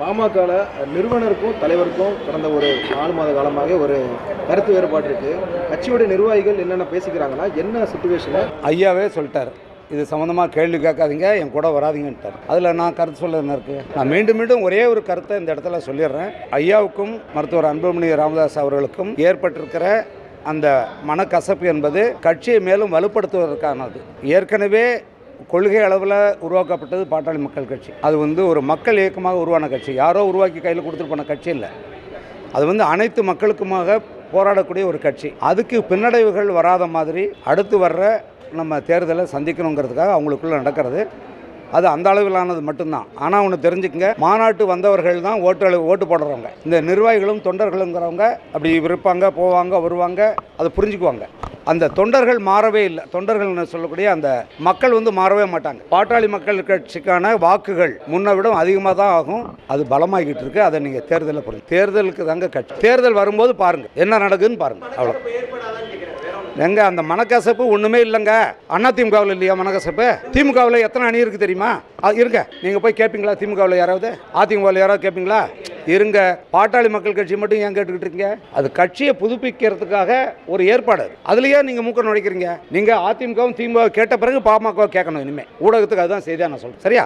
பாமகவில் நிறுவனருக்கும் தலைவருக்கும் கடந்த ஒரு நாலு மாத காலமாக ஒரு கருத்து வேறுபாடு இருக்கு. கட்சியோட நிர்வாகிகள் என்னென்ன பேசிக்கிறாங்கன்னா என்ன சுச்சுவேஷனில் ஐயாவே சொல்லிட்டார். இது சம்மந்தமாக கேள்வி கேட்காதீங்க என் கூட வராதீங்கன்ட்டார். அதில் நான் கருத்து சொல்ல என்ன இருக்குது நான் மீண்டும் மீண்டும் ஒரே ஒரு கருத்தை இந்த இடத்துல சொல்லிடுறேன். ஐயாவுக்கும் மருத்துவர் அன்புமணி ராமதாஸ் அவர்களுக்கும் ஏற்பட்டிருக்கிற அந்த மனக்கசப்பு என்பது கட்சியை மேலும் வலுப்படுத்துவதற்கானது. ஏற்கனவே கொள்கை அளவில் உருவாக்கப்பட்டது பாட்டாளி மக்கள் கட்சி. அது வந்து ஒரு மக்கள் இயக்கமாக உருவான கட்சி. யாரோ உருவாக்கி கையில் கொடுத்துட்டு போன கட்சி இல்லை. அது வந்து அனைத்து மக்களுக்குமாக போராடக்கூடிய ஒரு கட்சி. அதுக்கு பின்னடைவுகள் வராத மாதிரி அடுத்து வர்ற நம்ம தேர்தலை சந்திக்கணுங்கிறதுக்காக அவங்களுக்குள்ள நடக்கிறது. அது அந்த அளவிலானது மட்டும்தான். ஆனால் ஒன்று தெரிஞ்சுக்கங்க. மாநாட்டு வந்தவர்கள் தான் ஓட்டு அளவு ஓட்டு போடுறவங்க. இந்த நிர்வாகிகளும் தொண்டர்களுங்கிறவங்க அப்படி இருப்பாங்க போவாங்க வருவாங்க அதை புரிஞ்சுக்குவாங்க. அந்த தொண்டர்கள் மாறவே இல்லை. தொண்டர்கள் சொல்லக்கூடிய அந்த மக்கள் வந்து மாறவே மாட்டாங்க. பாட்டாளி மக்கள் கட்சிக்கான வாக்குகள் முன்ன விட அதிகமாக தான் ஆகும். அது பலமாகிட்டு இருக்கு. அதை நீங்கள் தேர்தலில் புரிஞ்சு தேர்தலுக்கு தாங்க கட்சி. தேர்தல் வரும்போது பாருங்க. என்ன நடக்குதுன்னு பாருங்க. அவ்வளோ எங்க அந்த மனக்கசப்பு ஒண்ணுமே இல்லைங்க. அண்ணா திமுகவில் இல்லையா மனக்கசப்பு? திமுகவில் எத்தனை அணி இருக்கு தெரியுமா? இருக்க இருங்க. நீங்க போய் கேட்பீங்களா திமுகவில் யாராவது? அதிமுகவில் யாராவது கேட்பீங்களா இருங்க பாட்டாளி மக்கள் கட்சி மட்டும் ஏன் கேட்டுக்கிட்டு இருக்கீங்க? அது கட்சியை புதுப்பிக்கிறதுக்காக ஒரு ஏற்பாடு. அதுலயே நீங்க மூக்க நுழைக்கிறீங்க. நீங்க அதிமுகவும் திமுக கேட்ட பிறகு பாமக கேட்கணும் இனிமே. ஊடகத்துக்கு அதுதான் செய்தியா நான் சொல்றேன். சரியா?